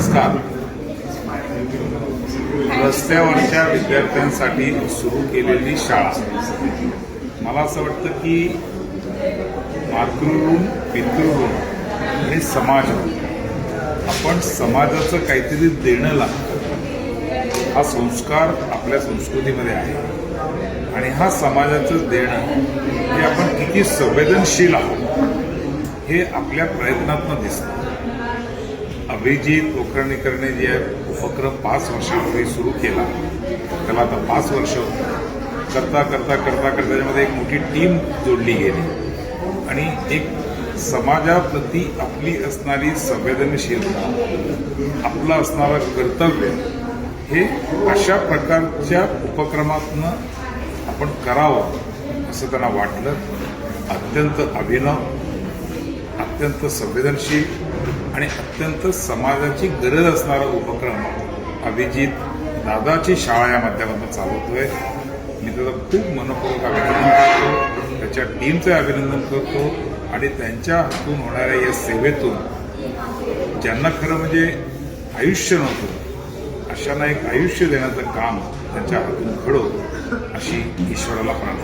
नमस्कार. रस्त्यावरच्या विद्यार्थ्यांसाठी सुरू केलेली शाळा. मला असं वाटतं की मातृऋण पितृऋण हे समाज आपण समाजाचं काहीतरी देणं लागतं हा संस्कार आपल्या संस्कृतीमध्ये आहे. आणि हा समाजाचं देणं हे आपण किती संवेदनशील आहोत हे आपल्या प्रयत्नातनं दिसतं. अभिजित कुलकर्णीकरने जे उपक्रम पाच वर्षापूर्वी सुरू केला त्याला आता पाच वर्ष करता करता करता करता त्याच्यामध्ये एक मोठी टीम जोडली गेली. आणि एक समाजाप्रती आपली असणारी संवेदनशीलता आपलं असणारं कर्तव्य हे अशा प्रकारच्या उपक्रमातनं आपण करावं असं त्यांना वाटलं. अत्यंत अभिनव अत्यंत संवेदनशील आणि अत्यंत समाजाची गरज असणारा उपक्रम अभिजित दादाची शाळा या माध्यमातून चालवतोय. मी त्याचं खूप मनपूर्वक अभिनंदन करतो. त्याच्या टीमचं अभिनंदन करतो. आणि त्यांच्या हातून होणाऱ्या या सेवेतून ज्यांना खरं म्हणजे आयुष्य नव्हतं अशांना एक आयुष्य देण्याचं काम त्यांच्या हातून घडो अशी ईश्वराला प्रार्थना.